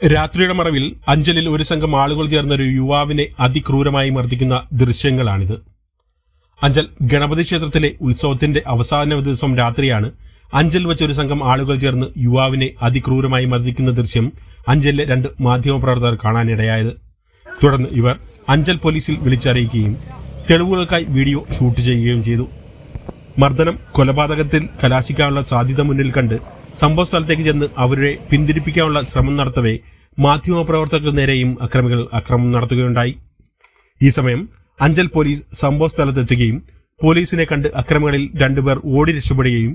രാത്രിയുടെ മറവിൽ അഞ്ചലിൽ ഒരു സംഘം ആളുകൾ ചേർന്ന ഒരു യുവാവിനെ അതിക്രൂരമായി മർദ്ദിക്കുന്ന ദൃശ്യങ്ങളാണിത്. അഞ്ചൽ ഗണപതി ക്ഷേത്രത്തിലെ ഉത്സവത്തിന്റെ അവസാന ദിവസം രാത്രിയാണ് അഞ്ചൽ വെച്ച് ഒരു സംഘം ആളുകൾ ചേർന്ന് യുവാവിനെ അതിക്രൂരമായി മർദ്ദിക്കുന്ന ദൃശ്യം അഞ്ചലിലെ രണ്ട് മാധ്യമപ്രവർത്തകർ കാണാനിടയായത്. തുടർന്ന് ഇവർ അഞ്ചൽ പോലീസിൽ വിളിച്ചറിയിക്കുകയും തെളിവുകൾക്കായി വീഡിയോ ഷൂട്ട് ചെയ്യുകയും ചെയ്തു. മർദ്ദനം കൊലപാതകത്തിൽ കലാശിക്കാനുള്ള സാധ്യത മുന്നിൽ കണ്ട് സംഭവ സ്ഥലത്തേക്ക് ചെന്ന് അവരെ പിന്തിരിപ്പിക്കാനുള്ള ശ്രമം നടത്തവേ മാധ്യമപ്രവർത്തകർക്ക് നേരെയും അക്രമികൾ അക്രമം നടത്തുകയുണ്ടായി. ഈ സമയം അഞ്ചൽ പോലീസ് സംഭവ സ്ഥലത്തെത്തുകയും പോലീസിനെ കണ്ട് അക്രമികളിൽ രണ്ടുപേർ ഓടി രക്ഷപ്പെടുകയും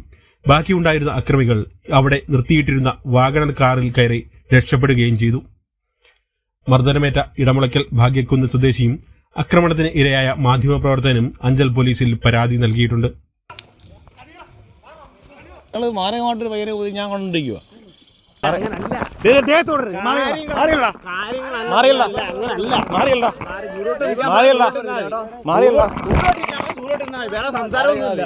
ബാക്കിയുണ്ടായിരുന്ന അക്രമികൾ അവിടെ നിർത്തിയിട്ടിരുന്ന വാഗണർ കാറിൽ കയറി രക്ഷപ്പെടുകയും ചെയ്തു. മർദ്ദനമേറ്റ ഇടമുളയ്ക്കൽ ഭാഗ്യക്കുന്ന് സ്വദേശിയും ആക്രമണത്തിന് ഇരയായ മാധ്യമപ്രവർത്തകനും അഞ്ചൽ പോലീസിൽ പരാതി നൽകിയിട്ടുണ്ട്. ഞങ്ങൾ മാരകമായിട്ടൊരു പയ്യനെ ഊതി ഞാൻ കൊണ്ടിരിക്കുക വേറെ സംസാരമൊന്നുമില്ല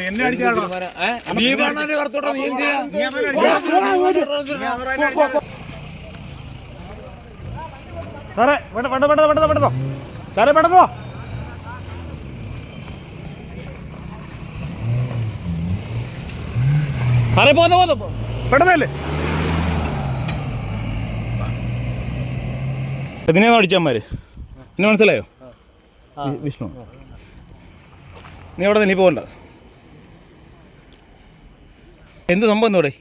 എന്നെ അടിച്ചാണോ സാറേ വേണ്ട വേണ്ട വേണ്ട വേണ്ട വേണ്ടതോ സാറേ വേണ്ടോ സാറേ പോന്ന പോന്ന പെട്ടെന്നല്ലേ? ഇതിനെ അടിച്ചന്മാര് എന്നെ മനസ്സിലായോ? വിഷ്ണു. നീ അവിടെ നീ പോകണ്ട. എന്ത് സംഭവം ഇവിടെ?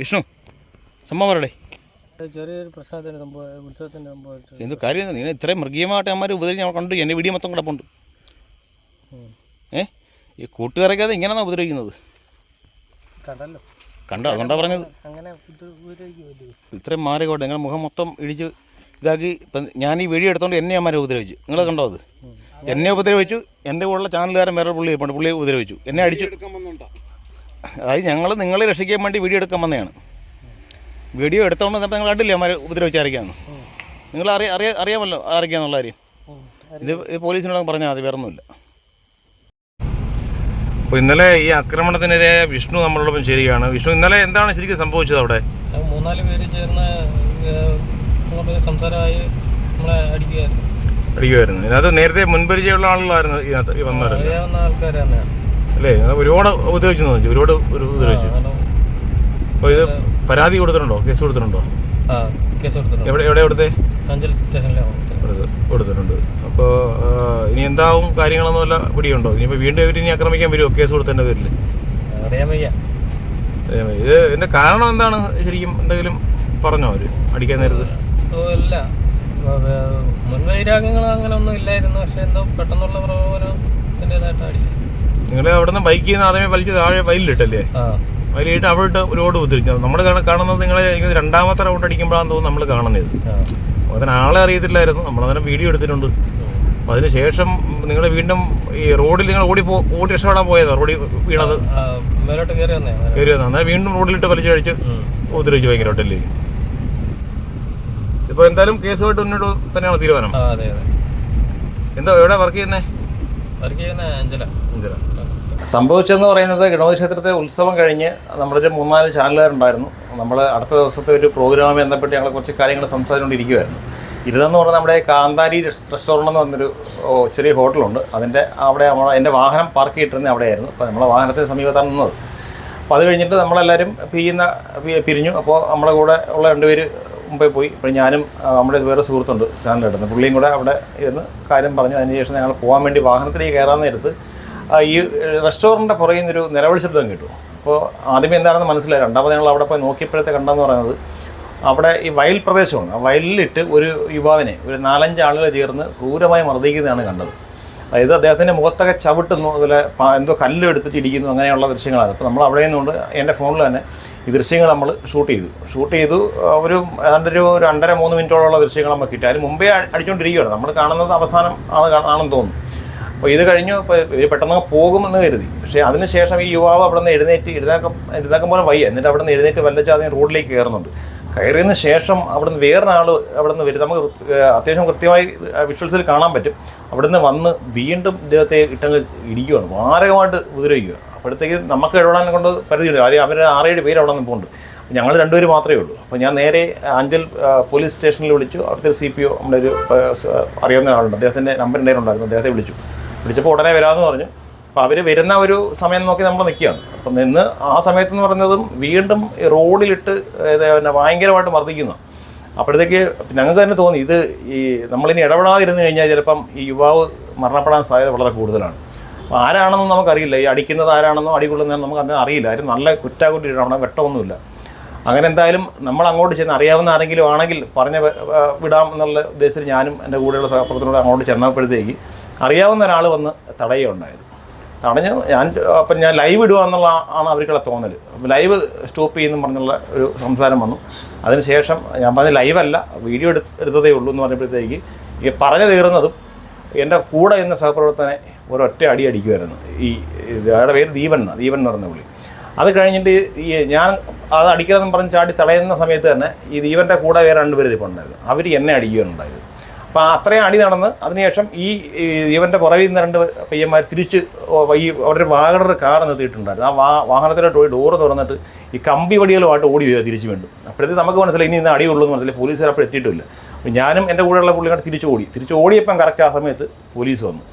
വിഷ്ണു സംഭവം പറയടേ. ചെറിയൊരു സംഭവം എന്ത് കാര്യം നീ ഇത്രയും മൃഗീയമായിട്ട് അമ്മമാർ ഉപദ്രവിച്ച് ഞാൻ കണ്ടു എന്റെ വീഡിയോ മൊത്തം കിടപ്പുണ്ട്. ഏ? ഈ കൂട്ടുകാരൊക്കെ അത് ഇങ്ങനെയാണ് ഉപദ്രവിക്കുന്നത്? കണ്ടല്ലോ. കണ്ടോ? അതുകൊണ്ടാണ് പറഞ്ഞത്. അങ്ങനെ മാറി ഇത്രയും നിങ്ങൾ നിങ്ങളുടെ മുഖം മൊത്തം ഇടിച്ച് ഇതാക്കി. ഇപ്പം ഞാൻ ഈ വീഡിയോ എടുത്തോണ്ട് എന്നെ അമ്മമാരെ ഉപദ്രവിച്ചു. നിങ്ങൾ കണ്ടോ അത്? എന്നെ ഉപദ്രവിച്ചു. എന്റെ കൂടെയുള്ള ചാനലുകാരൻ വേറെ പുള്ളി ഇരിപ്പുണ്ട് പുള്ളിയെ ഉപദ്രവിച്ചു. എന്നെ അടിച്ചു. അതായത് ഞങ്ങൾ നിങ്ങളെ രക്ഷിക്കാൻ വേണ്ടി വീഡിയോ എടുക്കാൻ വന്നതാണ്. വീഡിയോ എടുത്തോണ്ട് വന്നപ്പോൾ നിങ്ങൾ കണ്ടില്ലേ അമ്മമാരെ ഉപദ്രവിച്ചായിരിക്കാന്ന് നിങ്ങൾ അറിയാ അറിയാ അറിയാമല്ലോ ആരൊക്കെയാണെന്നുള്ള കാര്യം. ഇത് പോലീസിനോട് പറഞ്ഞാൽ മതി വേറെ ഒന്നുമില്ല അപ്പോൾ ഇന്നലെ ഈ ആക്രമണത്തിനിരയായ വിഷ്ണു നമ്മളോടൊപ്പം ചേരുകയാണ്. വിഷ്ണു ഇന്നലെ എന്താണ് ശരിക്കും സംഭവിച്ചത് അവിടെ? മൂന്നാൽ പേര് ചേർന്ന് സംസാരമായി നമ്മളെ അടിക്കുകയായിരുന്നു. അടിക്കുമായിരുന്നു ഇതിനകത്ത് നേരത്തെ മുൻപരിചയമുള്ള ആളുകളായിരുന്നു ഇതിനകത്ത് ഈ വന്നവരല്ല. അല്ലേ? ഒരുപാട് ഉപദ്രവിച്ചു തോന്നിച്ചു ഒരുപാട് ഒരു ഉപദ്രവിച്ചു. അപ്പോൾ ഇത് പരാതി കൊടുത്തിട്ടുണ്ടോ? കേസ് കൊടുത്തിട്ടുണ്ടോ? ആ കേസ് കൊടുത്തിട്ടുണ്ട്. എവിടെ എവിടെ കൊടുത്തേ? സ്റ്റേഷനിലാണ് കൊടുത്ത് കൊടുത്തിട്ടുണ്ട്. അപ്പോൾ ഇനി എന്താവും കാര്യങ്ങളൊന്നും അല്ല പിടിയുണ്ടോ? ഇനിയിപ്പോൾ വീണ്ടും ഇവർ ഇനി ആക്രമിക്കാൻ വരുമോ കേസ് കൊടുത്തതിന്റെ പേരിൽ അറിയാൻ വയ്യ. ഇത് ഇതിന്റെ കാരണം എന്താണ്? ശരിക്കും എന്തെങ്കിലും പറഞ്ഞോ അവർ അടിക്കാൻ നേരത്ത്. ഇല്ല മുൻവൈരാഗ്യങ്ങൾ അങ്ങനെ ഒന്നും ഇല്ലായിരുന്നു. പക്ഷെ എന്തോ പെട്ടെന്നുള്ള പ്രകോപനത്തിന്റെതായിട്ട് നിങ്ങൾ അവിടെ നിന്ന് ബൈക്കിൽ നിന്ന് ആദ്യമേ വലിച്ചു താഴെ വയലിലിട്ടല്ലേ? വയലിട്ട് അവിടെ ഒരു ഉപദ്രവിച്ചു നമ്മൾ കാണുന്നത് നിങ്ങളെ രണ്ടാമത്തെ റൗണ്ട് അടിക്കുമ്പോഴാണ് തോന്നുന്നു നമ്മൾ കാണുന്നത്. അതിന് ആളെ അറിയത്തില്ലായിരുന്നു. നമ്മളതിനെ വീഡിയോ എടുത്തിട്ടുണ്ട്. അപ്പോൾ അതിന് ശേഷം നിങ്ങൾ വീണ്ടും ഈ റോഡിൽ നിങ്ങൾ ഓടി പോ ഓടി രക്ഷപ്പെടാൻ പോയതാണ് റോഡിൽ വീണത്? കയറി വന്നേ. വന്നത് അന്നേരം വീണ്ടും റോഡിലിട്ട് വലിച്ചു കഴിച്ച് ഉപദ്രവിച്ചു ഭയങ്കരമായിട്ടല്ലേ ഇപ്പോൾ എന്തായാലും കേസുമായിട്ട് മുന്നോട്ട് തന്നെയാണ് തീരുമാനം. അതെ അതെ. എന്താ എവിടെ വർക്ക് ചെയ്യുന്നേ? വർക്ക് ചെയ്യുന്ന അഞ്ചല. സംഭവിച്ചതെന്ന് പറയുന്നത് ഗണപതി ക്ഷേത്രത്തെ ഉത്സവം കഴിഞ്ഞ് നമ്മളൊരു മൂന്നാൽ ചാനലുകാരുണ്ടായിരുന്നു. നമ്മൾ അടുത്ത ദിവസത്തെ ഒരു പ്രോഗ്രാമുമായി ബന്ധപ്പെട്ട് ഞങ്ങൾ കുറച്ച് കാര്യങ്ങൾ സംസാരിച്ചുകൊണ്ടിരിക്കുമായിരുന്നു ഇരുതെന്ന് പറഞ്ഞാൽ നമ്മുടെ കാന്താരി റെസ്റ്റോറന്റ് എന്ന് പറഞ്ഞൊരു ചെറിയ ഹോട്ടലുണ്ട്. അതിന്റെ അവിടെ എന്റെ വാഹനം പാർക്ക് ചെയ്തിരുന്നത് അവിടെയായിരുന്നു. അപ്പോൾ നമ്മളെ വാഹനത്തിന് സമീപത്താണ് നിന്നത്. അപ്പോൾ അത് കഴിഞ്ഞിട്ട് നമ്മളെല്ലാവരും പിരിയുന്ന പിരിഞ്ഞു. അപ്പോൾ നമ്മുടെ കൂടെ ഉള്ള രണ്ടുപേര് മുമ്പേ പോയി. ഇപ്പോൾ ഞാനും നമ്മുടെ വേറെ സുഹൃത്തുണ്ട് ചാനലിടുന്നത് പുള്ളിയും കൂടെ അവിടെ ഇരുന്ന് കാര്യം പറഞ്ഞു. അതിന് ശേഷം ഞങ്ങൾ പോകാൻ വേണ്ടി വാഹനത്തിലേക്ക് കയറാൻ നേരത്ത് ഈ റെസ്റ്റോറന്റിന്റെ പുറകിൽ നിന്നൊരു നിലവിളി ശബ്ദം കേട്ടു. അപ്പോൾ ആദ്യമേ എന്താണെന്ന് മനസ്സിലായി. രണ്ടാമത് ഞങ്ങൾ അവിടെ പോയി നോക്കിയപ്പോഴത്തെ കണ്ടെന്ന് പറയുന്നത് അവിടെ ഈ വയൽ പ്രദേശമാണ്. ആ വയലിലിട്ട് ഒരു യുവാവിനെ ഒരു നാലഞ്ച് ആളുകൾ ചേർന്ന് ക്രൂരമായി മർദ്ദിക്കുന്നതാണ് കണ്ടത്. അതായത് അദ്ദേഹത്തിന്റെ മുഖത്തൊക്കെ ചവിട്ടുന്നു അതുപോലെ എന്തോ കല്ല് എടുത്തിട്ട് ഇടിക്കുന്നു അങ്ങനെയുള്ള ദൃശ്യങ്ങളാണ്. അപ്പോൾ നമ്മൾ അവിടെ നിന്നുകൊണ്ട് എന്റെ ഫോണിൽ തന്നെ ഈ ദൃശ്യങ്ങൾ നമ്മൾ ഷൂട്ട് ചെയ്തു. ഷൂട്ട് ചെയ്തു ഒരു ഏതാണ്ട് ഒരു രണ്ടര മൂന്ന് മിനിറ്റോളമുള്ള ദൃശ്യങ്ങൾ നമുക്ക് കിട്ടി. അതിന് മുമ്പേ അടിച്ചുകൊണ്ടിരിക്കുകയാണ് നമ്മൾ കാണുന്നത് അവസാനം ആണ് ആണെന്ന് തോന്നുന്നു. അപ്പോൾ ഇത് കഴിഞ്ഞു ഇപ്പോൾ പെട്ടെന്ന് പോകുമെന്ന് കരുതി. പക്ഷേ അതിനുശേഷം ഈ യുവാവ് അവിടെ നിന്ന് എഴുന്നേറ്റ് എഴുതാക്കം എഴുതാക്കം പോലെ വയ്യ. എന്നിട്ട് അവിടെ നിന്ന് എഴുന്നേറ്റ് വല്ലച്ച് അതിന് റോഡിലേക്ക് കയറുന്നുണ്ട്. കയറിയതിന് ശേഷം അവിടുന്ന് വേറൊരാൾ നിന്ന് വരും. നമുക്ക് അത്യാവശ്യം കൃത്യമായി വിഷ്വൽസിൽ കാണാൻ പറ്റും. അവിടുന്ന് വന്ന് വീണ്ടും ഇദ്ദേഹത്തെ ഇട്ടങ്ങ് ഇടിക്കുകയാണ്. മാരകമായിട്ട് ഉപദ്രവിക്കുക അപ്പോഴത്തേക്ക് നമുക്ക് ഇടപെടാൻ കൊണ്ട് പരിധിയുണ്ട് കാര്യം അവർ ആറേഴ് പേര് അവിടെ നിൽപ്പുണ്ട്. ഞങ്ങൾ രണ്ടുപേർ മാത്രമേ ഉള്ളൂ. അപ്പോൾ ഞാൻ നേരെ അഞ്ചൽ പോലീസ് സ്റ്റേഷനിൽ വിളിച്ചു. അവിടുത്തെ സി പി ഒ നമ്മുടെ ഒരു അറിയാവുന്ന ആളുണ്ട് അദ്ദേഹത്തിന്റെ നമ്പർ ഉണ്ടായിരുന്നു അദ്ദേഹത്തെ വിളിച്ചു. വിളിച്ചപ്പോൾ ഉടനെ വരാമെന്ന് പറഞ്ഞു. അപ്പോൾ അവർ വരുന്ന ഒരു സമയം നോക്കി നമ്മൾ നിൽക്കുകയാണ് അപ്പം നിന്ന് ആ സമയത്ത് എന്ന് പറയുന്നതും വീണ്ടും റോഡിലിട്ട് പിന്നെ ഭയങ്കരമായിട്ട് മർദ്ദിക്കുന്നു. അപ്പോഴത്തേക്ക് ഞങ്ങൾക്ക് തന്നെ തോന്നി ഇത് ഈ നമ്മളിനി ഇടപെടാതിരുന്ന് കഴിഞ്ഞാൽ ചിലപ്പം ഈ യുവാവ് മരണപ്പെടാൻ സാധ്യത വളരെ കൂടുതലാണ്. അപ്പോൾ ആരാണെന്നും നമുക്കറിയില്ല. ഈ അടിക്കുന്നത് ആരാണെന്നോ അടി കൊള്ളുന്നതെന്ന് നമുക്ക് അങ്ങനെ അറിയില്ല. ആരും നല്ല കുറ്റാകുട്ടിയിട്ടാണ് വെട്ടമൊന്നുമില്ല. അങ്ങനെ എന്തായാലും നമ്മൾ അങ്ങോട്ട് ചെന്ന് അറിയാവുന്ന ആരെങ്കിലും ആണെങ്കിൽ പറഞ്ഞ് വിടാം എന്നുള്ള ഉദ്ദേശത്തിൽ ഞാനും എന്റെ കൂടെയുള്ള സഹപ്രവർത്തനോട് അങ്ങോട്ട് ചെന്നപ്പോഴത്തേക്ക് അറിയാവുന്ന ഒരാൾ വന്ന് തടയുകയുണ്ടായത് തടഞ്ഞ് ഞാൻ അപ്പം ഞാൻ ലൈവ് ഇടുക എന്നുള്ള ആണ് അവർക്കുള്ള തോന്നൽ ലൈവ് സ്റ്റോപ്പ് ചെയ്യുന്നു പറഞ്ഞുള്ള ഒരു സംസാരം വന്നു. അതിനുശേഷം ഞാൻ പറഞ്ഞ ലൈവല്ല വീഡിയോ എടുത്ത് എടുത്തതേ ഉള്ളൂ എന്ന് പറഞ്ഞപ്പോഴത്തേക്ക് ഈ പറഞ്ഞു തീർന്നതും എന്റെ കൂടെ ഇന്ന സഹപ്രവർത്തനെ ഒരൊറ്റ അടി അടിക്കുമായിരുന്നു. ഈ അയാളുടെ പേര് ദീപൻ എന്നാണ് ദീപൻ എന്ന് പറഞ്ഞ പുള്ളി. അത് കഴിഞ്ഞിട്ട് ഈ ഞാൻ അത് അടിക്കണമെന്ന് പറഞ്ഞ് ചാടി തടയുന്ന സമയത്ത് തന്നെ ഈ ദീപന്റെ കൂടെ വേറെ രണ്ടുപേർ ഇതിപ്പോൾ ഉണ്ടായിരുന്നു അവർ എന്നെ അടിക്കുകയാണുണ്ടായത്. അപ്പോൾ അത്രയും അടി നടന്ന് അതിനുശേഷം ഈ ഇവന്റെ പുറകിൽ നിന്ന് രണ്ട് പയ്യന്മാർ തിരിച്ച് ഈ ഈ ഒരു വാഹന കാർ നിർത്തിയിട്ടുണ്ടായിരുന്നു. ആ വാ വാഹനത്തിലോട്ട് പോയി ഡോറ് തുറന്നിട്ട് ഈ കമ്പി വടികളുമായിട്ട് ഓടി വരിക തിരിച്ചു വീണ്ടും. അപ്പോഴത്തേക്ക് നമുക്ക് മനസ്സിലായി ഇനി ഇന്ന് അടിയുള്ളൂ എന്ന് മനസ്സിലായി. പോലീസുകാർ അപ്പോൾ എത്തിയിട്ടില്ല. അപ്പോൾ ഞാനും എന്റെ കൂടെയുള്ള പുള്ളിക്കാർ തിരിച്ചു ഓടി. തിരിച്ചു ഓടിയപ്പം കറക്റ്റ് ആ സമയത്ത് പോലീസ് വന്നു.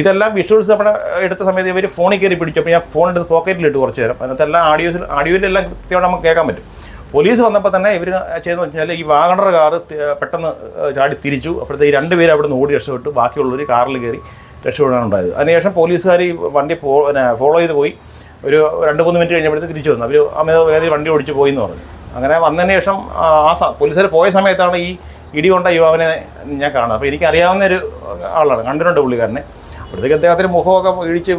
ഇതെല്ലാം വിഷ്വൽസ് നമ്മുടെ എടുത്ത സമയത്ത് ഇവർ ഫോണിൽ കയറി പിടിച്ചു. അപ്പോൾ ഞാൻ എടുത്ത് പോക്കറ്റിലിട്ട് കുറച്ച് നേരം. അതിനകത്ത് എല്ലാം ആഡിയോസിൽ ആഡിയോയിലെല്ലാം കൃത്യമായിട്ട് നമുക്ക് കേൾക്കാൻ പറ്റും. പോലീസ് വന്നപ്പോൾ തന്നെ ഇവർ ചെയ്തെന്ന് വെച്ചാൽ ഈ വാഗണർ കാറ് പെട്ടെന്ന് ചാടി തിരിച്ചു. അപ്പോഴത്തെ ഈ രണ്ടുപേരും അവിടെ നിന്ന് ഓടി രക്ഷപ്പെട്ടു. ബാക്കിയുള്ളവർ കാറിൽ കയറി രക്ഷപ്പെടാൻ ഉണ്ടായത്. അതിനുശേഷം പോലീസുകാർ ഈ വണ്ടി ഫോളോ ചെയ്ത് പോയി. ഒരു രണ്ട് മൂന്ന് മിനിറ്റ് കഴിഞ്ഞപ്പോഴത്തേക്ക് തിരിച്ചു വന്നു. അവർ അമിത വേഗത്തിൽ വണ്ടി ഓടിച്ച് പോയി എന്ന് പറഞ്ഞു. അങ്ങനെ വന്നതിന് ശേഷം ആ പോലീസുകാർ പോയ സമയത്താണ് ഈ ഇടി കൊണ്ട യുവാവിനെ ഞാൻ കാണുന്നത്. അപ്പോൾ എനിക്കറിയാവുന്ന ഒരു ആളാണ്. കണ്ടിട്ടുണ്ട് പുള്ളിക്കാരനെ. അപ്പോഴത്തേക്ക് അദ്ദേഹത്തിന് മുഖമൊക്കെ ഇഴിച്ച്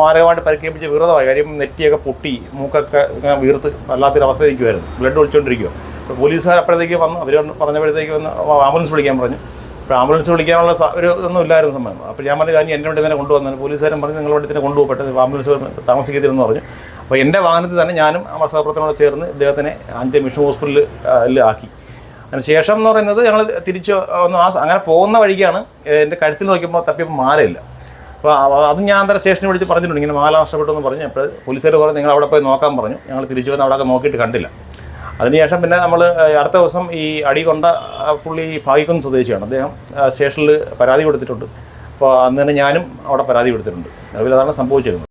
മാരകമായിട്ട് പരിക്കേൽപ്പിച്ച് വിറതമായി കാര്യം നെറ്റിയൊക്കെ പൊട്ടി മൂക്കൊക്കെ വീർത്ത് വല്ലാത്തൊരു അവസ്ഥ ഇരിക്കുമായിരുന്നു ബ്ലഡ് ഒളിച്ചുകൊണ്ടിരിക്കുക അപ്പോൾ പോലീസുകാർ അപ്പോഴത്തേക്ക് വന്നു. അവർ പറഞ്ഞപ്പോഴത്തേക്ക് വന്ന് ആംബുലൻസ് വിളിക്കാൻ പറഞ്ഞു. അപ്പോൾ ആംബുലൻസ് വിളിക്കാനുള്ള ഒരു ഇതൊന്നും ഇല്ലായിരുന്നു സമയം. അപ്പോൾ ഞാൻ പറഞ്ഞ കാര്യം എന്റെ വണ്ടി തന്നെ കൊണ്ടുവന്നു പോലീസുകാരും പറഞ്ഞ് നിങ്ങൾ വണ്ടി തന്നെ കൊണ്ടുപോകും പെട്ടെന്ന് ആംബുലൻസ് താമസിക്കത്തില്ലെന്ന് പറഞ്ഞു. അപ്പോൾ എന്റെ വാഹനത്തിൽ തന്നെ ഞാനും ആ സഹപ്രവർത്തനോട് ചേർന്ന് ഇദ്ദേഹത്തിനെ അഞ്ച് മിഷൻ ഹോസ്പിറ്റലിൽ ആക്കി. അതിന് ശേഷം എന്ന് പറയുന്നത് ഞങ്ങൾ തിരിച്ച് ഒന്ന് ആ അങ്ങനെ പോകുന്ന വഴിക്കാണ് എന്റെ കഴുത്തിൽ നോക്കിയപ്പോൾ തപ്പിയപ്പോൾ മാലയില്ല. അപ്പോൾ അത് ഞാൻ അന്നേരം സ്റ്റേഷനിൽ വിളിച്ച് പറഞ്ഞിട്ടുണ്ട്. ഇങ്ങനെ മാല നഷ്ടപ്പെട്ടു എന്ന് പറഞ്ഞു അപ്പോൾ പോലീസുകാർ പറഞ്ഞു നിങ്ങൾ അവിടെ പോയി നോക്കാൻ പറഞ്ഞു. ഞങ്ങൾ തിരിച്ചു വന്ന് അവിടെയൊക്കെ നോക്കിയിട്ട് കണ്ടില്ല. അതിനുശേഷം പിന്നെ നമ്മൾ അടുത്ത ദിവസം ഈ അടി കൊണ്ട പുള്ളി ഭാഗിക്കുന്ന സ്വദേശിയാണ്. അദ്ദേഹം സ്റ്റേഷനിൽ പരാതി കൊടുത്തിട്ടുണ്ട്. അപ്പോൾ അന്ന് തന്നെ ഞാനും അവിടെ പരാതി കൊടുത്തിട്ടുണ്ട്. നിലവിൽ അതാണ് സംഭവിച്ചിരുന്നത്.